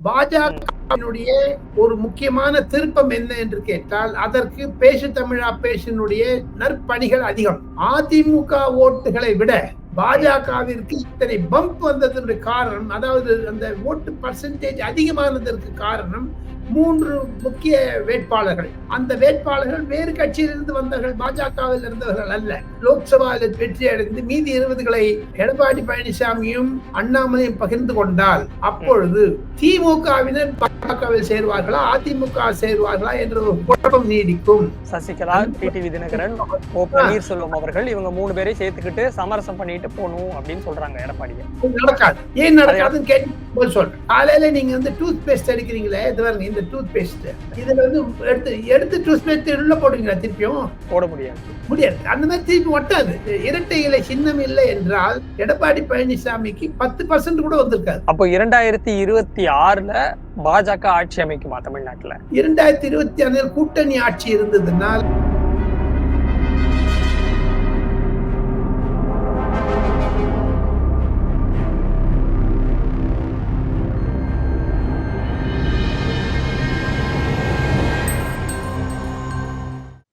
பாஜகவினுடைய ஒரு முக்கியமான திருப்பம் என்ன என்று கேட்டால் அதற்கு பேசு தமிழா பேசினுடைய நற்பணிகள் அதிகம். அதிமுக ஓட்டுகளை விட பாஜகவிற்கு இத்தனை பம்ப் வந்ததற்கு காரணம் அதாவது அந்த ஓட்டு பர்சன்டேஜ் அதிகமானதற்கு காரணம் மூன்று முக்கிய வேட்பாளர்கள். அந்த வேட்பாளர்கள் வேறு கட்சியிலிருந்து வந்தவர்கள் பாஜகவில் இருந்தவர்கள் அல்ல. லோக்சபாவில் வெற்றி அடைந்து மீதி இருபதுகளை எடப்பாடி பழனிசாமியும் அண்ணாமலையும் பகிர்ந்து கொண்டால் அப்பொழுது திமுகவினர் பாஜகவில் சேருவார்களா அதிமுக சேருவார்களா என்ற ஒரு குழப்பம் நீடிக்கும். சசிகலா டிடிவி தினகரன் ஓ பன்னீர்செல்வம் அவர்கள் இவங்க மூணு பேரையும் சேர்த்துக்கிட்டு சமரசம் பண்ணிட்டு போகணும் அப்படின்னு சொல்றாங்க எடப்பாடியை. நடக்காது. ஏன் நடக்காதுன்னு கேட்டு சொல்றேன் காலையில நீங்க வந்து டூத் பேஸ்ட் அடிக்கிறீங்களே இது பாருங்க இந்த டூத் பேஸ்ட் இதுல வந்து எடுத்து எடுத்து டூத் பேஸ்ட் உள்ள போடுவீங்களா திருப்பியும்? போட முடியாது. முடியாது. அந்த மாதிரி திருப்பி ஒட்டாது. இரட்டை இலை சின்னம் இல்லை என்றால் எடப்பாடி பழனிசாமிக்கு பத்து பர்சன்ட் கூட வந்திருக்காது. அப்போ இரண்டாயிரத்தி இருபத்தி ஆறுல பாஜக ஆட்சி அமைக்குமா தமிழ்நாட்டுல? இரண்டாயிரத்தி இருபத்தி ஆறில் கூட்டணி ஆட்சி இருந்ததுனால்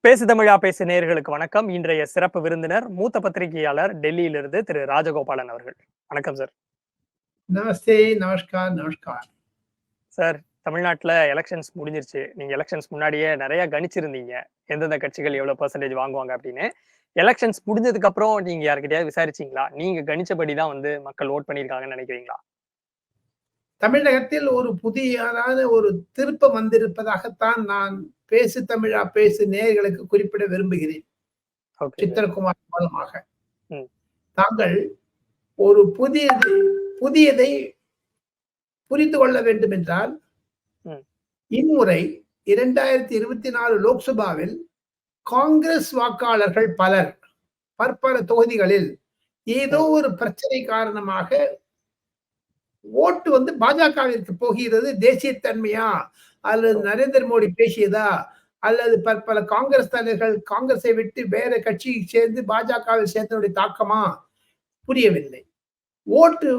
பேசு தமிழா பேசு நேயர்களுக்கு வணக்கம். இன்றைய சிறப்பு விருந்தினர் மூத்த பத்திரிகையாளர் டெல்லியிலிருந்து திரு ராஜகோபாலன் அவர்கள். வணக்கம் சார். நமஸ்தே நமஸ்கார் நமஸ்கார். சார் தமிழ்நாட்டுல எலெக்ஷன்ஸ் முடிஞ்சிருச்சு. நீங்க எலெக்ஷன்ஸ் முன்னாடியே நிறைய கணிச்சிருந்தீங்க. எந்தெந்த கட்சிகள் எவ்வளவு பெர்சன்டேஜ் வாங்குவாங்க அப்படின்னு. எலெக்ஷன்ஸ் முடிஞ்சதுக்கு அப்புறம் நீங்க யாருக்கிட்டயாவது விசாரிச்சீங்களா? நீங்க கணிச்சபடி தான் வந்து மக்கள் ஓட் பண்ணிருக்காங்கன்னு நினைக்கிறீங்களா? தமிழகத்தில் ஒரு புதியதான ஒரு திருப்பம் வந்திருப்பதாகத்தான் நான் பேசு தமிழா பேசு நேயர்களுக்கு குறிப்பிட விரும்புகிறேன் சித்திரகுமார் மூலமாக. தாங்கள் ஒரு புதியது புதியதை புரிந்து கொள்ள வேண்டும் என்றால். இம்முறை இரண்டாயிரத்தி இருபத்தி நாலு லோக்சபாவில் காங்கிரஸ் வாக்காளர்கள் பலர் பற்பல தொகுதிகளில் ஏதோ ஒரு பிரச்சனை காரணமாக ஓட்டு வந்து பாஜகவிற்கு போகிறது தேசியத்தன்மையா அல்லது நரேந்திர மோடி பேசியதா? அல்லது பற்பல காங்கிரஸ் தலைவர்கள் காங்கிரஸை விட்டு வேற கட்சியை சேர்ந்து பாஜகவில் சேர்ந்தனுடைய தாக்கமா? புரியவில்லை. ஓட்டு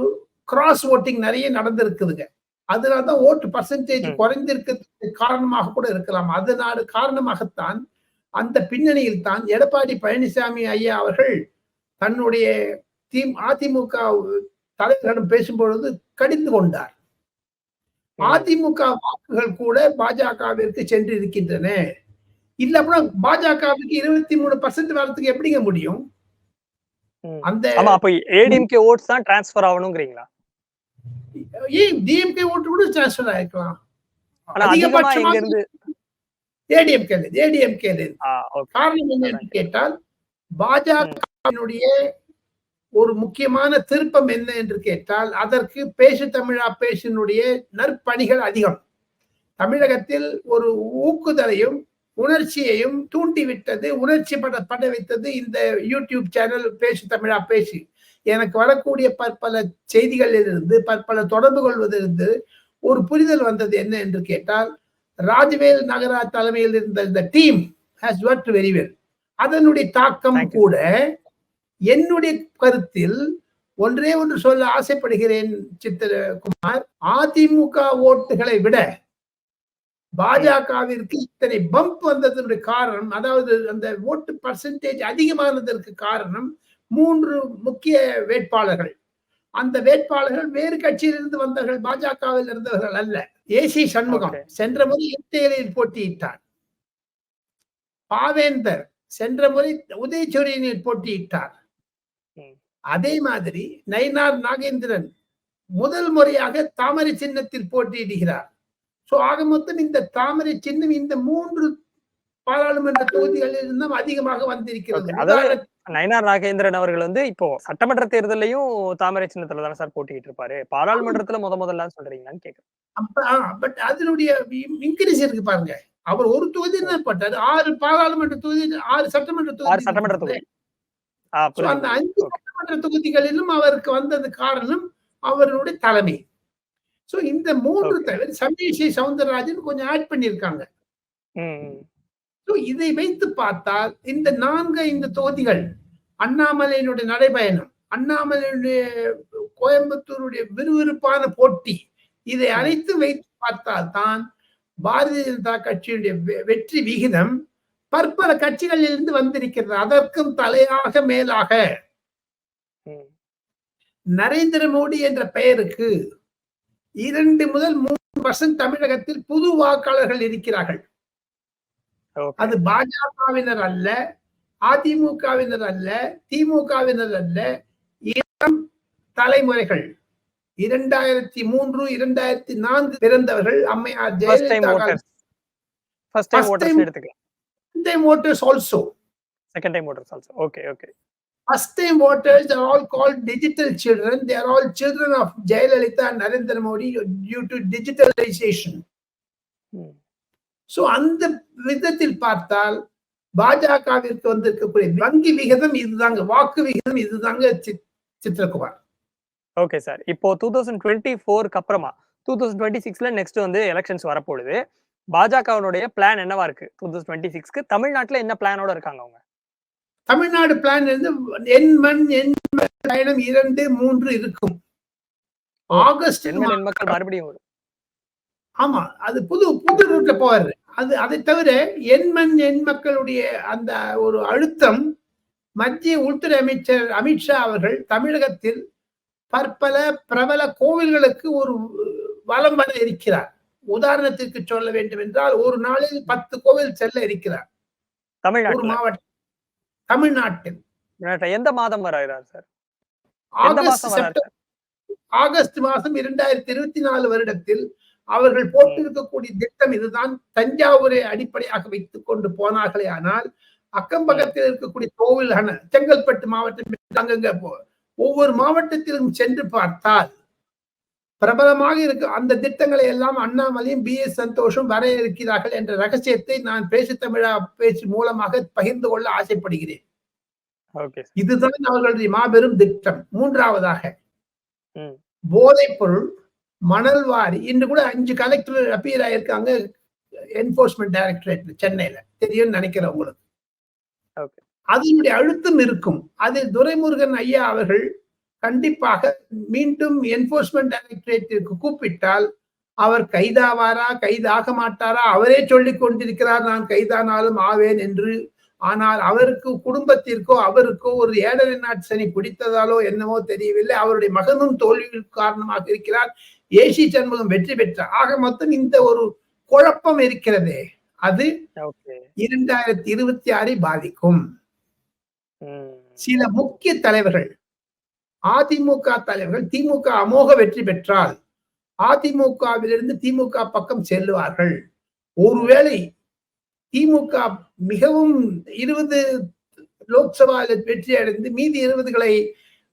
கிராஸ் ஓட்டிங் நிறைய நடந்திருக்குதுங்க. அதனாலதான் ஓட்டு பர்சன்டேஜ். குறைந்திருக்கிறதுக்கு காரணமாக கூட இருக்கலாம். அதனால காரணமாகத்தான் அந்த பின்னணியில் தான் எடப்பாடி பழனிசாமி ஐயா அவர்கள் தன்னுடைய தி அதிமுக தலைவர்களிடம் பேசும்பொழுது கடிந்து கொண்டார். அதிமுக வாக்குகள் கூட பாஜகவிற்கு சென்று இருக்கின்றன இல்ல அப்படின்னா பாஜகவுக்கு இருபத்தி மூணு பர்சன்ட் வரதுக்கு எப்படிங்க முடியும். அந்த அப்ப ஏடிஎம்கே ஓட்ஸ் தான் டிரான்ஸ்ஃபர் ஆகணுங்கிறீங்களா? ஏன் டிஎம்கே ஓட்டு கூட டிரான்ஸ்பர் ஆயிருக்கலாம். இருந்து ஏடிஎம்கே ஏடிஎம்கே. காரணம் என்ன என்று கேட்டால் பாஜகவினுடைய ஒரு முக்கியமான திருப்பம் என்ன என்று கேட்டால் அதற்கு பேசு தமிழா பேசினுடைய நற்பணிகள் அதிகம். தமிழகத்தில் ஒரு ஊக்குதலையும் உணர்ச்சியையும் தூண்டிவிட்டது உணர்ச்சி பட பட வைத்தது இந்த யூடியூப் சேனல் பேசு தமிழா பேசி. எனக்கு வரக்கூடிய பற்பல செய்திகளிலிருந்து பற்பல தொடர்பு கொள்வதிலிருந்து ஒரு புரிதல் வந்தது என்ன என்று கேட்டால் ராஜவேல் நகரா தலைமையில் இருந்த இந்த team has work very well அதனுடைய தாக்கம். கூட என்னுடைய கருத்தில் ஒன்றே ஒன்று சொல்ல ஆசைப்படுகிறேன் சித்திரகுமார் அதிமுக ஓட்டுகளை விட பாஜகவிற்கு இத்தனை பம்ப் வந்ததனுடைய காரணம் அதாவது அந்த ஓட்டு பர்சன்டேஜ் அதிகமானதற்கு காரணம் மூன்று முக்கிய வேட்பாளர்கள் அந்த வேட்பாளர்கள் வேறு கட்சியிலிருந்து வந்தவர்கள் பாஜகவில் இருந்தவர்கள் அல்ல ஏசி சண்முகம். சென்ற முறை இரட்டையலில் போட்டியிட்டார் பாவேந்தர் சென்ற முறை உதயசூரியனில் போட்டியிட்டார். அதே மாதிரி நயினார் நாகேந்திரன் முதல் முறையாக தாமரை சின்னத்தில் போட்டியிடுகிறார். சோ ஆக மொத்தம் இந்த தாமரை சின்னம் இந்த மூன்று பாராளுமன்ற தொகுதிகளில் இருந்தும் அதிகமாக வந்திருக்கிறது. நயினார் நாகேந்திரன் அவர்கள் வந்து இப்போ சட்டமன்ற தேர்தலையும் தாமரை சின்னத்துல தானே சார் போட்டிட்டு இருப்பாரு பாராளுமன்றத்துல முத முதல்ல சொல்றீங்களான்னு கேக்குறேன். பட் அதனுடைய இன்க்ரீஸ் இருக்கு பாருங்க. அவர் ஒரு தொகுதி தான் போட்டாரு. ஆறு பாராளுமன்ற தொகுதி ஆறு சட்டமன்ற ஆறு தொகுதி சட்டமன்ற தொகுதி. அந்த அஞ்சு சட்டமன்ற தொகுதிகளிலும் அவருக்கு வந்தது காரணம் அவருடைய தலைமை சோ இந்த மூன்று. தவிர சமீஷி சவுந்தரராஜன் கொஞ்சம் ஆட் பண்ணியிருக்காங்க இதை வைத்து பார்த்தால் இந்த நான்கு ஐந்து தொகுதிகள் அண்ணாமலையினுடைய நடைபயணம் அண்ணாமலையுடைய கோயம்புத்தூருடைய விறுவிறுப்பான போட்டி இதை ம். அனைத்தும் வைத்து பார்த்தால் தான் பாரதிய ஜனதா கட்சியுடைய வெற்றி விகிதம் பற்பல கட்சிகளில் இருந்து வந்திருக்கிறது. அதற்கும் தலையாக மேலாக. நரேந்திர மோடி என்ற பெயருக்கு இரண்டு முதல் மூன்று பர்சன்ட் தமிழகத்தில் புது வாக்காளர்கள் இருக்கிறார்கள். அது பாஜகவினர் அல்ல அதிமுகவினர் அல்ல திமுகவினர் அல்ல இளம் தலைமுறைகள். இரண்டாயிரத்தி மூன்று இரண்டாயிரத்தி நான்கு பிறந்தவர்கள் அம்மையார் Jayalalithaa time- voters also. Second time voters also okay okay first time voters are all called digital children. They are all children of Jayalalitha and Narendra Modi due to digitalization. So அந்த விதத்தில் பார்த்தால் பாஜகவிற்கு வந்திருக்கக்கூடிய வங்கி விகிதம் இதுதாங்க வாக்கு விகிதம் இதுதாங்க சித்- சித்திரகுமார். ஓகே சார் இப்போ டூ தௌசண்ட் டுவெண்ட்டி ஃபோருக்கு அப்புறமா டூ தௌசண்ட் டுவெண்ட்டி சிக்ஸ்ல நெக்ஸ்ட் வந்து எலெக்ஷன்ஸ் வரப்போகுது பாஜகவினுடைய பிளான் என்னவா இருக்கு? டூ தௌசண்ட் டுவெண்ட்டி சிக்ஸ்க்கு தமிழ்நாட்டுல என்ன பிளானோட இருக்காங்க அவங்க? தமிழ்நாடு பிளான் இருந்து என் மண் என் பயணம் இரண்டு மூன்று இருக்கும். ஆகஸ்ட் மக்கள் மறுபடியும் வரும். ஆமா அது புது புது ரூட்ல போவாரு. அது அதை தவிர என் மண் என் மக்களுடைய அந்த ஒரு அழுத்தம் மத்திய உள்துறை அமைச்சர் அமித்ஷா அவர்கள் தமிழகத்தில் பற்பல பிரபல கோவில்களுக்கு ஒரு வலம் வர இருக்கிறார். உதாரணத்திற்கு சொல்ல வேண்டும் என்றால் ஒரு நாளில் பத்து கோவில் செல்ல இருக்கிறார். ஒரு மாவட்டம் தமிழ்நாட்டில். எந்த மாதம் வராகிறார் சார்? ஆகஸ்ட் ஆகஸ்ட் மாதம் இரண்டாயிரத்தி இருபத்தி நாலு வருடத்தில் அவர்கள் போட்டிருக்கக்கூடிய திட்டம் இதுதான். தஞ்சாவூரை அடிப்படையாக வைத்துக் கொண்டு போனார்களே ஆனால் அக்கம் பக்கத்தில் இருக்கக்கூடிய கோவில்கள் செங்கல்பட்டு மாவட்டம் அங்கங்க ஒவ்வொரு மாவட்டத்திலும் சென்று பார்த்தால் பிரபலமாக இருக்கு. அந்த திட்டங்களை எல்லாம் அண்ணாமலையும் பி எஸ் சந்தோஷும் வர இருக்கிறார்கள் என்ற ரகசியத்தை நான் பேசு தமிழா பேச்சு மூலமாக பகிர்ந்து கொள்ள ஆசைப்படுகிறேன். இதுதான் அவர்களுடைய மாபெரும் திட்டம். மூன்றாவதாக. போதைப் பொருள் மணல் வாரி. இன்று கூட அஞ்சு கலெக்டர் அப்பீர் ஆயிருக்காங்க என்போர்ஸ்மெண்ட் டைரக்டரேட் சென்னையில. தெரியும் நினைக்கிறேன் உங்களுக்கு. அதனுடைய அழுத்தம் இருக்கும். அதில் துரைமுருகன் ஐயா அவர்கள் கண்டிப்பாக மீண்டும் என்போர்ஸ்மெண்ட் டைரக்டரேட்டிற்கு கூப்பிட்டால் அவர் கைதாவாரா கைதாக மாட்டாரா? அவரே சொல்லிக் கொண்டிருக்கிறார் நான் கைதானாலும் ஆவேன் என்று. ஆனால் அவருக்கு குடும்பத்திற்கோ அவருக்கோ ஒரு ஏழரை நாட்டு சனி பிடித்ததாலோ என்னவோ தெரியவில்லை. அவருடைய மகனும் தோல்வி காரணமாக இருக்கிறார். ஏசி சண்முகம் வெற்றி பெற்றார் ஆக மொத்தம் இந்த ஒரு குழப்பம் இருக்கிறதே. அது இரண்டாயிரத்தி இருபத்தி ஆறை பாதிக்கும். சில முக்கிய தலைவர்கள் அதிமுக தலைவர்கள் திமுக அமோக வெற்றி பெற்றால் அதிமுகவிலிருந்து திமுக பக்கம் செல்லுவார்கள். ஒருவேளை திமுக மிகவும் இருபது லோக்சபா வெற்றி அடைந்து மீதி இருபதுகளை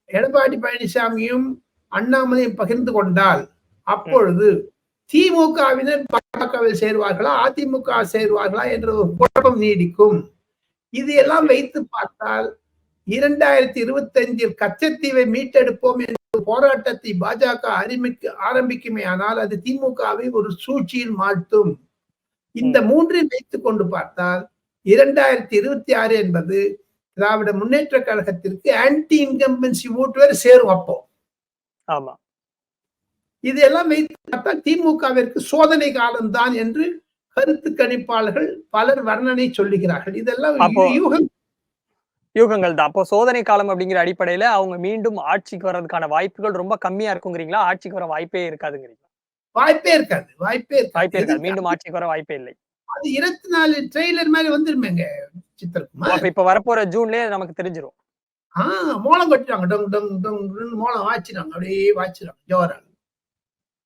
எடப்பாடி பழனிசாமியும் அண்ணாமலையும் பகிர்ந்து கொண்டால் அப்பொழுது திமுகவினர் பாமகவில் சேருவார்களா அதிமுக சேருவார்களா என்ற ஒரு குழப்பம் நீடிக்கும். இது எல்லாம் வைத்து பார்த்தால் இரண்டாயிரத்தி இருபத்தி அஞ்சில் கச்சத்தீவை மீட்டெடுப்போம் என்ற போராட்டத்தை பாஜக அறிமிக்க ஆரம்பிக்குமே ஆனால் அது திமுகவை ஒரு சூழ்ச்சியில் மாற்றும். இந்த மூன்றை வைத்துக் கொண்டு பார்த்தால் இரண்டாயிரத்தி இருபத்தி ஆறு என்பது திராவிட முன்னேற்ற கழகத்திற்கு ஆன்டி இன்கம்பன்சி ஓட்டு வேற சேரும் அப்போ. ஆமா. இதெல்லாம் வைத்து பார்த்தால் திமுகவிற்கு சோதனை காலம்தான் என்று கருத்து கணிப்பாளர்கள் பலர் வர்ணனை சொல்லுகிறார்கள். இதெல்லாம் யூகம் யூகங்கள் தான் அப்போ சோதனை காலம் அப்படிங்கிற அடிப்படையில அவங்க மீண்டும் ஆட்சிக்கு வர்றதுக்கான வாய்ப்புகள் ரொம்ப கம்மியா இருக்குங்கிறீங்களா? ஆட்சிக்கு வர வாய்ப்பே இருக்காதுங்கிறீங்களா? வாய்ப்பே இருக்காது. வாய்ப்பே வாய்ப்பே இருக்காது. மீண்டும் ஆட்சிக்கு வர வாய்ப்பே இல்லை. அது இருபத்தி நாலு ட்ரெய்லர் மாதிரி வந்துருமேங்க சித்திரகுமார். அப்ப இப்ப வரப்போற ஜூன்லயே நமக்கு தெரிஞ்சிரும். ஆஹ் மோளம் கட்டுறாங்க டொங் டொங் டொங் மோளம் வாச்சிறாங்க அப்படியே வாச்சிறாங்க ஜோரா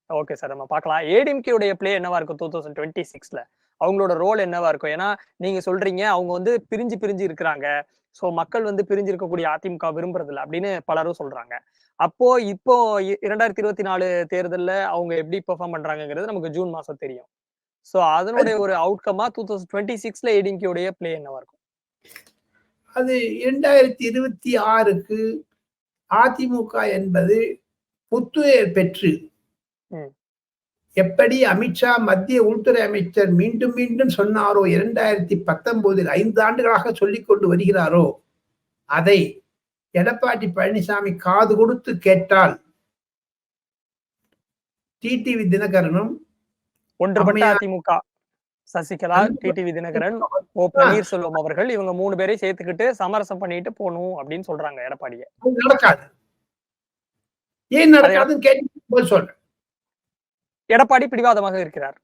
ஓகே சார். நம்ம பார்க்கலாம். ஏடிஎம்கே உடைய பிளே என்னவா இருக்கும்? டூ தௌசண்ட் டுவெண்ட்டி சிக்ஸ்ல அவங்களோட ரோல் என்னவா இருக்கும்? ஏன்னா நீங்க சொல்றீங்க அவங்க வந்து பிரிஞ்சு பிரிஞ்சு இருக்கிறாங்க. சோ மக்கள் வந்து பிரிஞ்சு இருக்கக்கூடிய அதிமுக விரும்புறது இல்ல அப்படின்னு பலரும் சொல்றாங்க. அப்போ இப்போ இரண்டாயிரத்தி இருபத்தி நாலு தேர்தல்ல அவங்க எப்படி பெர்ஃபார்ம் பண்றாங்கங்கிறது நமக்கு ஜூன் மாசம் தெரியும். சோ அதனுடைய ஒரு அவுட்கமா டூ தௌசண்ட் டுவெண்ட்டி சிக்ஸ்ல ஏடிஎம்கே உடைய பிளே என்னவா இருக்கும்? அது இரண்டாயிரத்தி இருபத்தி ஆறுக்கு அதிமுக என்பது புத்துயிர் பெற்று. எப்படி அமித்ஷா மத்திய உள்துறை அமைச்சர் மீண்டும் மீண்டும் சொன்னாரோ இரண்டாயிரத்தி பத்தொன்பதில் ஐந்து ஆண்டுகளாக சொல்லிக் கொண்டு வருகிறாரோ? அதை எடப்பாடி பழனிசாமி காது கொடுத்து கேட்டால் டிடிவி தினகரனும் ஒன்றுபட்ட அதிமுக சசிகலா. டிடிவி தினகரன் ஓ பன்னீர்செல்வம் அவர்கள் இவங்க மூணு பேரையும் சேர்த்துக்கிட்டு சமரசம் பண்ணிட்டு போகணும் அப்படின்னு சொல்றாங்க எடப்பாடிய. நடக்காது. ஏன் நடக்காதுன்னு கேட்டு சொல்றேன். எடப்பாடி பிடிவாதமாக இருக்கிறார்.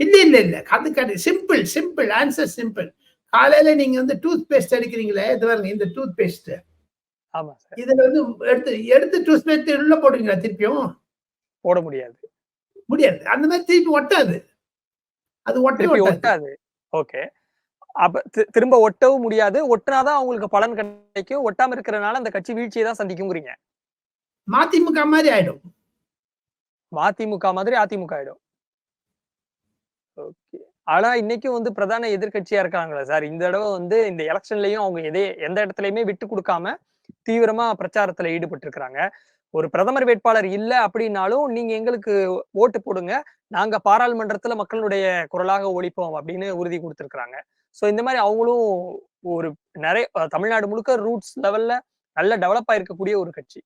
இல்ல இல்ல இல்ல. அது கிடையாது சிம்பிள் சிம்பிள் ஆன்சர் சிம்பிள் காலையில நீங்க வந்து டூத் பேஸ்ட் அடிக்கிறீங்களே இது பாருங்க இந்த டூத் பேஸ்ட் ஆமா சார் இதுல வந்து எடுத்து எடுத்து டூத் பேஸ்ட் உள்ள போடுவீங்களா திருப்பியும்? போட முடியாது. முடியாது. அந்த மாதிரி திருப்பி ஒட்டாது. அது திருப்பி ஒட்டாது. ஓகே. அப்ப திரும்ப ஒட்டவும் முடியாது. ஒட்டினாதான் அவங்களுக்கு பலன் கிடைக்கும். ஒட்டாம இருக்கிறனால அந்த கட்சி வீழ்ச்சியை தான் சந்திக்குங்கிறீங்க. மதிமுக மாதிரி ஆயிடும். மதிமுக மாதிரி அதிமுக ஆயிடும். ஓகே. ஆனா இன்னைக்கும் வந்து பிரதான எதிர்க்கட்சியா இருக்காங்களா சார். இந்த தடவை வந்து இந்த எலெக்ஷன்லயும் அவங்க எதே எந்த இடத்துலயுமே விட்டு கொடுக்காம தீவிரமா பிரச்சாரத்துல ஈடுபட்டு இருக்காங்க ஒரு பிரதமர் வேட்பாளர் இல்ல அப்படின்னாலும் நீங்க எங்களுக்கு ஓட்டு போடுங்க. நாங்க பாராளுமன்றத்துல மக்களுடைய குரலாக ஒழிப்போம் அப்படின்னு உறுதி கொடுத்திருக்காங்க சோ இந்த மாதிரி அவங்களும் ஒரு நிறைய தமிழ்நாடு முழுக்க ரூட்ஸ் லெவல்ல நல்ல டெவலப் ஆயிருக்கக்கூடிய ஒரு கட்சி.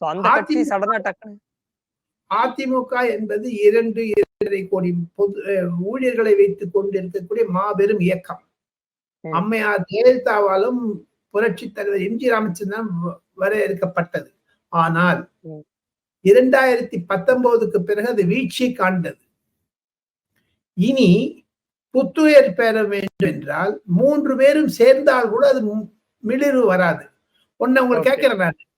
சோ அந்த கட்சி அதிமுக சடனா டக்குன்னு அதிமுக என்பது இரண்டு இரண்டரை கோடி பொது ஊழியர்களை வைத்துக் கொண்டிருக்கக்கூடிய மாபெரும் இயக்கம். அம்மையார் ஜெயலலிதாவாலும் புரட்சி தலைவர் எம். ஜி. ராமச்சந்திரன் வரையறுக்கப்பட்டது. ஆனால். இரண்டாயிரத்தி பத்தொன்பதுக்கு பிறகு அது வீழ்ச்சி காண்டது இனி புத்துயர் பெற வேண்டும் என்றால் மூன்று பேரும் சேர்ந்தால் கூட அது மு- மிளிரு வராது. ஒன்னு உங்களுக்கு Okay. கேட்கிறேன் நான்.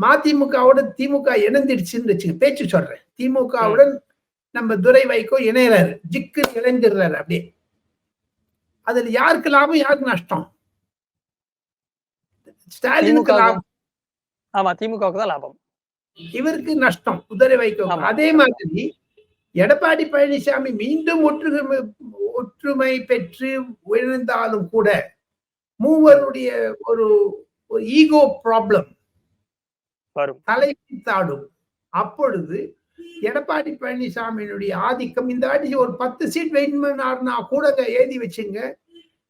மதிமுகவோட திமுக இணைந்துடுச்சுன்னு வச்சுக்க பேச்சு சொல்றேன். திமுகவுடன் நம்ம துரை வைகோ இணையறாரு. ஜிக்கு இணைஞ்சிடுறாரு அப்படியே. அதுல யாருக்கு லாபம் யாருக்கு நஷ்டம்? ஸ்டாலினுக்கு லாபம். ஆமா திமுகவுக்கு தான் லாபம். இவருக்கு நஷ்டம் குதிரை வைகோ. அதே மாதிரி எடப்பாடி பழனிசாமி மீண்டும் ஒற்றுமை ஒற்றுமை பெற்று உயர்ந்தாலும் கூட மூவருடைய ஒரு ஈகோ ப்ராப்ளம் வரும். தலைவித்தாடும் அப்பொழுது எடப்பாடி பழனிசாமியினுடைய ஆதிக்கம் இந்த வாட்டி ஒரு பத்து சீட் வெயிட் பண்ணாருன்னா கூட எழுதி வச்சுங்க.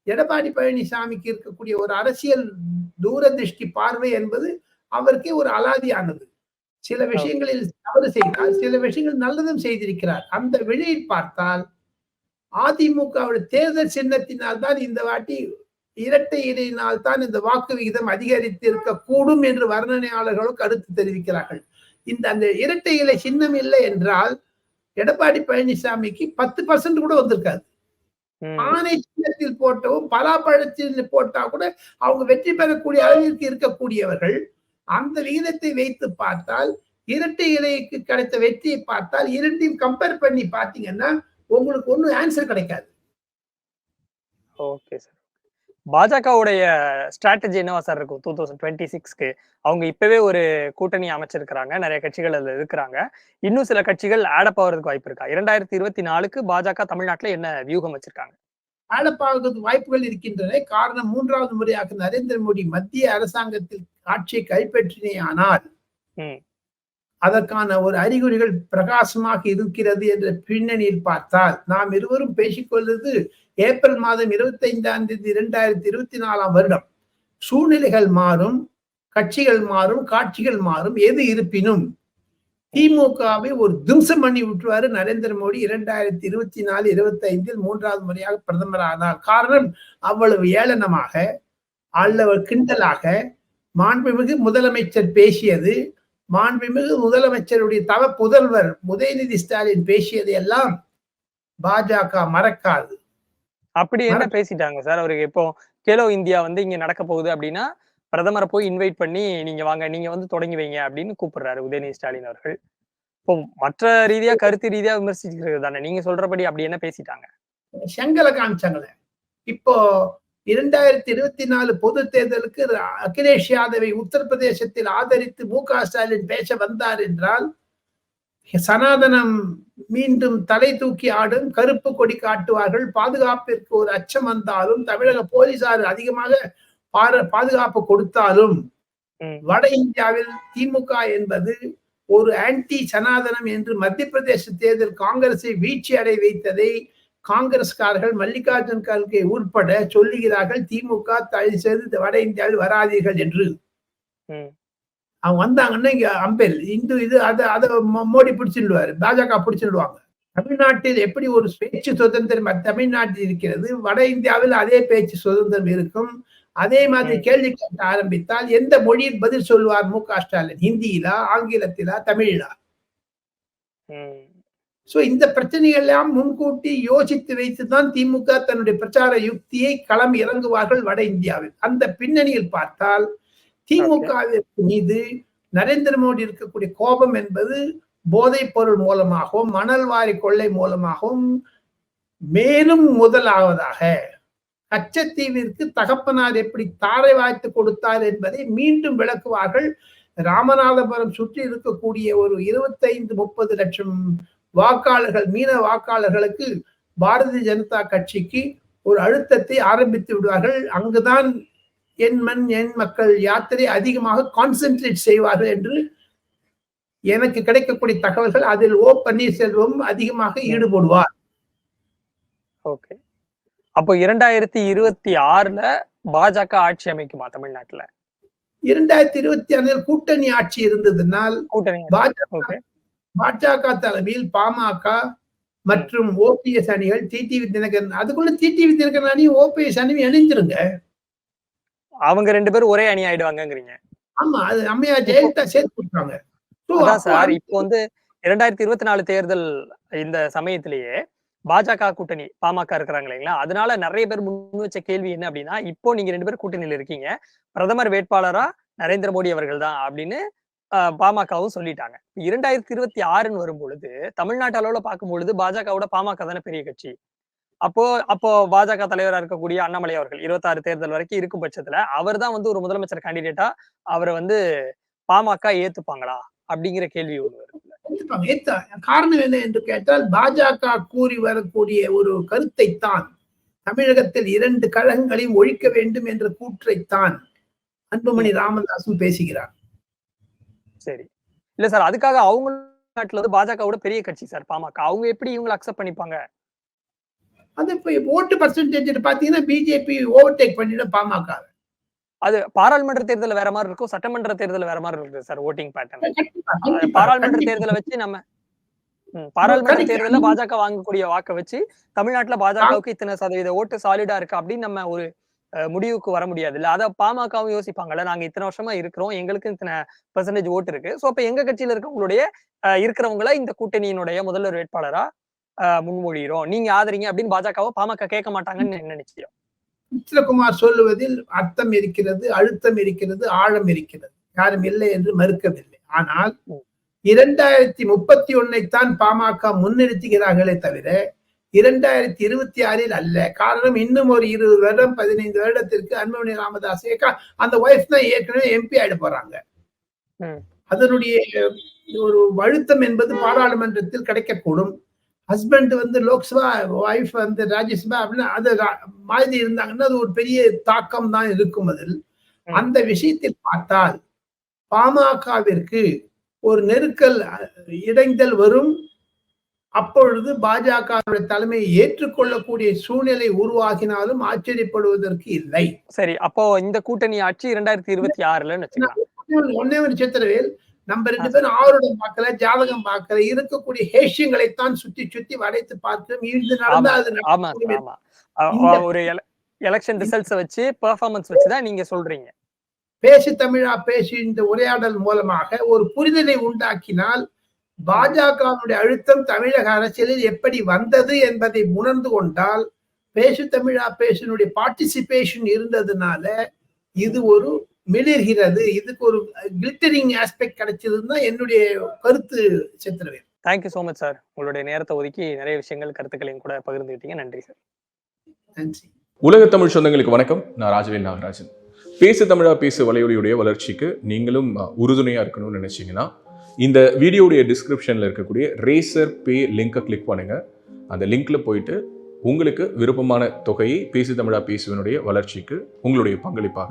எடப்பாடி பழனிசாமிக்கு இருக்கக்கூடிய ஒரு அரசியல் தூரதிருஷ்டி பார்வை என்பது அவருக்கே ஒரு அலாதியானது. சில விஷயங்களில் தவறு செய்தால் சில விஷயங்கள் நல்லதும் செய்திருக்கிறார். அந்த வெளியில் பார்த்தால் அதிமுகவுடைய தேர்தல் சின்னத்தினால் தான் இந்த வாட்டி இரட்டை இடையினால் தான் இந்த வாக்கு விகிதம் அதிகரித்து இருக்கக்கூடும் என்று வர்ணனையாளர்களும் கருத்து தெரிவிக்கிறார்கள். இந்த அந்த இரட்டை இலை சின்னம் இல்லை என்றால் எடப்பாடி பழனிசாமிக்கு பத்து பர்சன்ட் கூட வந்திருக்காது. ஆணை சின்னத்தில் போட்டவும் பலாப்பழத்தில் போட்டா கூட அவங்க வெற்றி பெறக்கூடிய அளவிற்கு இருக்கக்கூடியவர்கள் அந்த விகிதத்தை வைத்து பார்த்தால் இரட்டை இலைக்கு கிடைத்த வெற்றியை பார்த்தால் இரண்டையும் கம்பேர் பண்ணி பார்த்தீங்கன்னா உங்களுக்கு ஒன்றும் ஆன்சர் கிடைக்காது. ஓகே சார் பாஜகவுடைய ஸ்ட்ராட்டஜி என்னவா சார் இருக்கும்? டூ தௌசண்ட் டுவெண்ட்டி சிக்ஸ்க்கு அவங்க இப்பவே ஒரு கூட்டணி அமைச்சிருக்கிறாங்க. நிறைய கட்சிகள் அதுல இருக்கிறாங்க. இன்னும் சில கட்சிகள் ஆடப் ஆகிறதுக்கு வாய்ப்பு இருக்கா? இரண்டாயிரத்தி இருபத்தி நாலுக்கு பாஜக தமிழ்நாட்டுல என்ன வியூகம் வச்சிருக்காங்க? ஆழப்பாவதற்கு வாய்ப்புகள் இருக்கின்றன. காரணம் மூன்றாவது முறையாக நரேந்திர மோடி மத்திய அரசாங்கத்தில் ஆட்சியை கைப்பற்றினே ஆனால். அதற்கான ஒரு அறிகுறிகள் பிரகாசமாக இருக்கிறது என்ற பின்னணியில் பார்த்தால் நாம் இருவரும் பேசிக்கொள்வது ஏப்ரல் மாதம் இருபத்தி ஐந்தாம் தேதி இரண்டாயிரத்தி இருபத்தி நாலாம் வருடம். சூழ்நிலைகள் மாறும் கட்சிகள் மாறும் காட்சிகள் மாறும் எது இருப்பினும் திமுகவை ஒரு தும்சம் பண்ணி விட்டுவாரு நரேந்திர மோடி இரண்டாயிரத்தி இருபத்தி நாலு இருபத்தி ஐந்தில் மூன்றாவது முறையாக பிரதமர் ஆனார். காரணம் அவ்வளவு ஏளனமாக அல்லது கிண்டலாக மாண்புமிகு முதலமைச்சர் பேசியது மாண்புமிகு முதலமைச்சருடைய தவ புதல்வர் உதயநிதி ஸ்டாலின் பேசியது எல்லாம் பாஜக மறக்காது. அப்படி என்ன பேசிட்டாங்க சார்? அவருக்கு இப்போ கேலோ இந்தியா வந்து இங்க நடக்க போகுது அப்படின்னா பிரதமரை போய் இன்வைட் பண்ணி நீங்க வாங்க நீங்க வந்து தொடங்கி வைங்க அப்படின்னு கூப்பிடுறாரு உதயநிதி ஸ்டாலின் அவர்கள். இப்போ மற்ற ரீதியா கருத்து ரீதியா விமர்சிக்கிறது தானே? நீங்க சொல்றபடி அப்படி என்ன பேசிட்டாங்க? செங்கலை காமிச்சாங்களே இப்போ இரண்டாயிரத்தி இருபத்தி நாலு பொது தேர்தலுக்கு அகிலேஷ் யாதவை உத்தரப்பிரதேசத்தில் ஆதரித்து மு க ஸ்டாலின் பேச வந்தார் என்றால் சனாதனம் மீண்டும் தலை தூக்கி ஆடும் கருப்பு கொடி காட்டுவார்கள் பாதுகாப்பிற்கு ஒரு அச்சம் வந்தாலும் தமிழக போலீசார் அதிகமாக பாதுகாப்பு கொடுத்தாலும். வட இந்தியாவில் திமுக என்பது ஒரு ஆன்டி சனாதனம் என்று மத்திய பிரதேச தேர்தல் காங்கிரஸை வீழ்ச்சி அடை வைத்ததை காங்கிரஸ்காரர்கள் மல்லிகார்ஜுன் கர்கே உட்பட சொல்லுகிறார்கள் திமுக தயவு செய்து வட இந்தியாவில் வராதீர்கள் என்று. அவங்க வந்தாங்கன்னா இங்க அம்பேல் இந்து இது அதை அதை மோடி பிடிச்சிடுவாரு. பாஜக பிடிச்சிடுவாங்க. தமிழ்நாட்டில் எப்படி ஒரு பேச்சு சுதந்திரம் தமிழ்நாட்டில் இருக்கிறது? வட இந்தியாவில் அதே பேச்சு சுதந்திரம் இருக்கும். அதே மாதிரி கேள்வி கேட்க ஆரம்பித்தால் எந்த மொழியில் பதில் சொல்வார் மு க ஸ்டாலின்? ஹிந்தியிலா ஆங்கிலத்திலா தமிழிலா? ம். சோ இந்த பிரச்சனைகள் எல்லாம் முன்கூட்டி யோசித்து வைத்துதான் திமுக தன்னுடைய பிரச்சார யுக்தியை களம் இறங்குவார்கள் வட இந்தியாவில். அந்த பின்னணியில் பார்த்தால் திமுகவிற்கு மீது நரேந்திர மோடி இருக்கக்கூடிய கோபம் என்பது போதைப் பொருள் மூலமாகவும் மணல் வாரி கொள்ளை மூலமாகவும் மேலும் முதலாவதாக. கச்சத்தீவிற்கு தகப்பனார் எப்படி தாரை வாய்த்து கொடுத்தார் என்பதை மீண்டும் விளக்குவார்கள். ராமநாதபுரம் சுற்றி இருக்கக்கூடிய ஒரு இருபத்தைந்து முப்பது லட்சம் வாக்காளர்கள் மீன வாக்காளர்களுக்கு பாரதிய ஜனதா கட்சிக்கு ஒரு அழுத்தத்தை ஆரம்பித்து விடுவார்கள். அங்குதான் என் மண் என் மக்கள் யாத்திரை அதிகமாக கான்சென்ட்ரேட் செய்வார்கள் என்று எனக்கு கிடைக்கக்கூடிய தகவல்கள் அதில் ஓ பன்னீர்செல்வம் அதிகமாக ஈடுபடுவார். ஓகே அப்போ இரண்டாயிரத்தி இருபத்தி ஆறுல பாஜக ஆட்சி அமைக்குமா தமிழ்நாட்டுல? இரண்டாயிரத்தி இருபத்தி ஆறில் கூட்டணி ஆட்சி இருந்ததுனால் பாஜக பாஜக தலைமையில் பாமக மற்றும் ஓபிஎஸ் அணிகள் டிடிவி தினகரன் அதுக்குள்ள டிடிவி தினகரன் அணி ஓபிஎஸ் அணியும் இணைஞ்சிருங்க. அவங்க ரெண்டு பேரும் ஒரே அணி ஆயிடுவாங்கங்கிறீங்க. ஆமா அது அம்மையா ஜெயலலிதா சேர்த்து கொடுத்தாங்க. சார் இப்போ வந்து இரண்டாயிரத்தி இருபத்தி நாலு தேர்தல் இந்த சமயத்திலேயே பாஜக கூட்டணி பாமக இருக்கிறாங்க இல்லைங்களா? அதனால நிறைய பேர் முன் வச்ச கேள்வி என்ன அப்படின்னா இப்போ நீங்க ரெண்டு பேரும் கூட்டணியில இருக்கீங்க பிரதமர் வேட்பாளரா நரேந்திர மோடி அவர்கள் தான் அப்படின்னு பாமகவும் சொல்லிட்டாங்க. இரண்டாயிரத்தி இருபத்தி ஆறுன்னு வரும் பொழுது தமிழ்நாட்டு அளவுல பார்க்கும் பொழுது பாஜகவோட பாமக தானே பெரிய கட்சி? அப்போ அப்போ பாஜக தலைவரா இருக்கக்கூடிய அண்ணாமலை அவர்கள் இருபத்தாறு தேர்தல் வரைக்கும் இருக்கும் பட்சத்துல அவர் தான் வந்து ஒரு முதலமைச்சர் கேண்டிடேட்டா அவரை வந்து பாமக ஏத்துப்பாங்களா அப்படிங்கிற கேள்வி ஒண்ணு வருது. காரணம் என்ன என்று கேட்டால் பாஜக கூறி வரக்கூடிய ஒரு கருத்தைத்தான் தமிழகத்தில் இரண்டு கழகங்களையும் ஒழிக்க வேண்டும் என்ற கூற்றைத்தான் அன்புமணி ராமதாசும் பேசுகிறார். சரி. இல்ல சார் அதுக்காக அவங்க நாட்டுல வந்து பாஜகவோட பெரிய கட்சி சார் பாமக. அவங்க எப்படி இவங்களை அக்செப்ட் பண்ணிப்பாங்க? அது இப்ப ஓட்டு பர்சன்டேஜ் பாத்தீங்கன்னா பிஜேபி ஓவர்டேக் பண்ணிடும் பாமக அது பாராளுமன்ற தேர்தல் வேற மாதிரி இருக்கும் சட்டமன்ற தேர்தல் வேற மாதிரி இருக்குது சார் ஓட்டிங் பேட்டர்ன் பாராளுமன்ற. தேர்தலை வச்சு நம்ம பாராளுமன்ற. தேர்தல்ல பாஜக வாங்கக்கூடிய வாக்கை வச்சு தமிழ்நாட்டுல பாஜகவுக்கு இத்தனை சதவீத ஓட்டு சாலிடா இருக்கு அப்படின்னு நம்ம ஒரு முடிவுக்கு வர முடியாது இல்ல அத பாமகவும் யோசிப்பாங்கல்ல நாங்க இத்தனை வருஷமா இருக்கிறோம் எங்களுக்கு இத்தனை பெர்சன்டேஜ் ஓட்டு இருக்கு சோ அப்ப எங்க கட்சியில இருக்கவங்களுடைய இருக்கிறவங்கள இந்த கூட்டணியினுடைய முதல்வர் வேட்பாளரா முன்மொழிகிறோம் நீங்க ஆதரிங்க அப்படின்னு பாஜகவை பாமக கேட்க மாட்டாங்கன்னு என்ன நிச்சயம் விசிலகுமார் சொல்லுவதில் அர்த்தம் இருக்கிறது அழுத்தம் இருக்கிறது ஆழம் இருக்கிறது. யாரும் இல்லை என்று மறுக்கவில்லை. ஆனால். இரண்டாயிரத்தி முப்பத்தி ஒன்னைத்தான் பாமக முன்னிறுத்துகிறார்களே தவிர இரண்டாயிரத்தி இருபத்தி ஆறில் அல்ல. காரணம் இன்னும் ஒரு இருபது வருடம் பதினைந்து வருடத்திற்கு அன்புமணி ராமதாஸ் அந்த ஒய்ஃப் தான் ஏற்கனவே எம்பி ஆயிட போறாங்க. அதனுடைய ஒரு அழுத்தம் என்பது பாராளுமன்றத்தில் கிடைக்கக்கூடும். ஹஸ்பண்ட் வந்து லோக்சபா ஒய்ஃப் வந்து ராஜ்யசபா அப்படின்னு அது மாதிரி இருந்தாங்கன்னா அது ஒரு பெரிய தாக்கம் தான் இருக்கும் அதில். அந்த விஷயத்தில் பார்த்தால் பாமகவிற்கு ஒரு நெருக்கல் இடைஞ்சல் வரும். அப்பொழுது பாஜக தலைமையை ஏற்றுக்கொள்ளக்கூடிய சூழ்நிலை உருவாகினாலும் ஆச்சரியப்படுவதற்கு இல்லை. சரி அப்போ இந்த கூட்டணி ஆட்சி இரண்டாயிரத்தி இருபத்தி வச்சுக்கலாம். ஒன்னே ஒரு சித்திரவேல். நம்ம ரெண்டு. பேரும் ஆருடம் பார்க்கல ஜாதகம் பார்க்கல இருக்கக்கூடிய ஹேஷியங்களைத்தான் சுத்தி சுத்தி வளைத்து பார்க்கிறோம். இது நடந்தா அது ஒரு எலெக்ஷன் ரிசல்ட்ஸ் வச்சு பெர்ஃபார்மன்ஸ் வச்சு தான் நீங்க சொல்றீங்க. பேசு தமிழா பேசு இந்த உரையாடல் மூலமாக ஒரு புரிதலை உண்டாக்கினால் பாஜகவுடைய அழுத்தம் தமிழக அரசியலில் எப்படி வந்தது என்பதை உணர்ந்து கொண்டால் பேசு தமிழா பேசினுடைய பார்ட்டிசிபேஷன் இருந்ததுனால இது ஒரு மிளிர்கிறது. இதுக்கு ஒரு கிளிட்டரிங் ஆஸ்பெக்ட் கிடைச்சதுன்னு தான் என்னுடைய கருத்து Chithravel thank you so much sir உங்களுடைய நேரத்தை ஒதுக்கி நிறைய விஷயங்கள் கருத்துக்களையும் கூட பகிர்ந்துக்கிட்டீங்க நன்றி சார் நன்றி. உலக தமிழ் சொந்தங்களுக்கு வணக்கம். நான் ராஜவேல் நாகராஜன். பேசு தமிழா பேசு வலையொலியுடைய வளர்ச்சிக்கு நீங்களும் அஹ், உறுதுணையா இருக்கணும்னு நினைச்சீங்கன்னா இந்த வீடியோடைய டிஸ்கிரிப்ஷன்ல இருக்கக்கூடிய ரேசர் பே லிங்கை கிளிக் பண்ணுங்க. அந்த லிங்க்ல போயிட்டு உங்களுக்கு விருப்பமான தொகையை பேசு தமிழா பேசுவனுடைய வளர்ச்சிக்கு உங்களுடைய பங்களிப்பாக